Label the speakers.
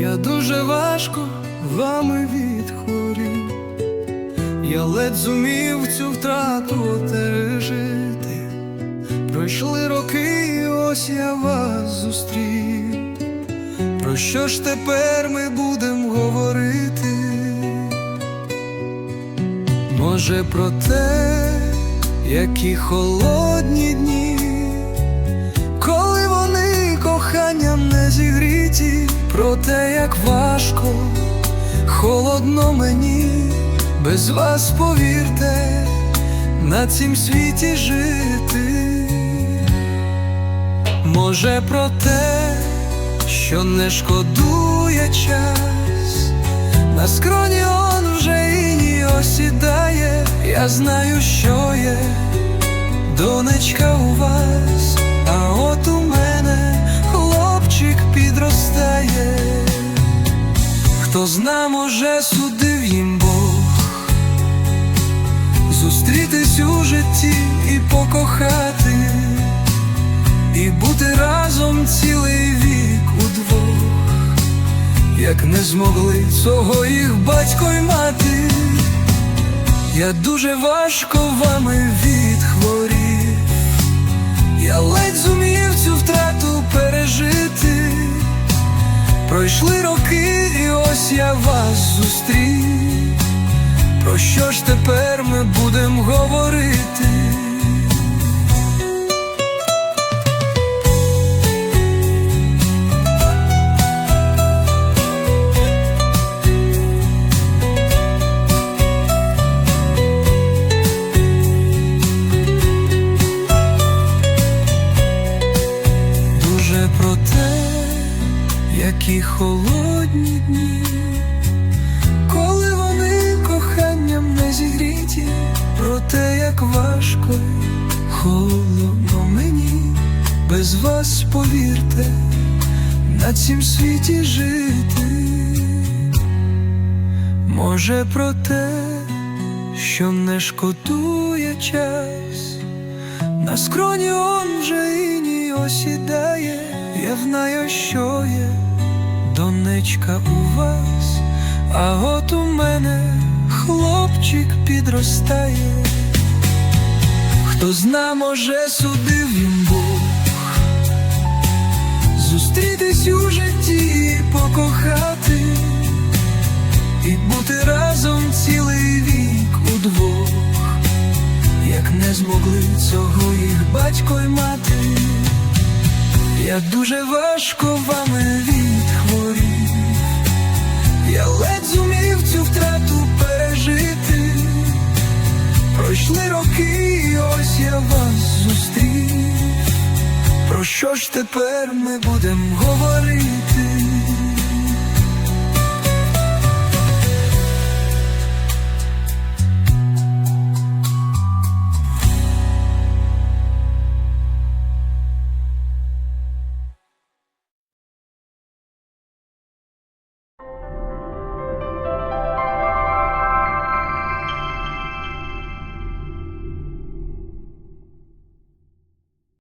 Speaker 1: Я дуже важко вами відхворів, я ледь зумів цю втрату отережити. Пройшли роки, і ось я вас зустрів. Про що ж тепер ми будемо говорити? Може, про те, які холодні дні, про те, як важко, холодно мені, без вас повірте, на цім світі жити. Може, про те, що не шкодує час, на скроні он вже і осідає, я знаю, що є, донечка у вас, хто зна, може, судив їм Бог, зустрітись у житті і покохати, і бути разом цілий вік удвох. Як не змогли цього їх батько й мати, я дуже важко вами пройшли роки, і ось я вас зустрів. Про що ж тепер ми будемо говорити? Які холодні дні, коли вони коханням не зігріті, про те, як важко холодно мені, без вас повірте, на цім світі жити. Може, про те, що не шкодує час. На скроні он вже іні осідає, я знаю, що є донечка у вас, а от у мене хлопчик підростає, хто зна, може, судив їм Бог, зустрітись у житті і покохати, і бути разом цілий вік удвох як не змогли цього їх батько й мати, я дуже важко вами відхворів, пройшли роки, ось я вас зустрів. Про що ж тепер ми будемо говорити?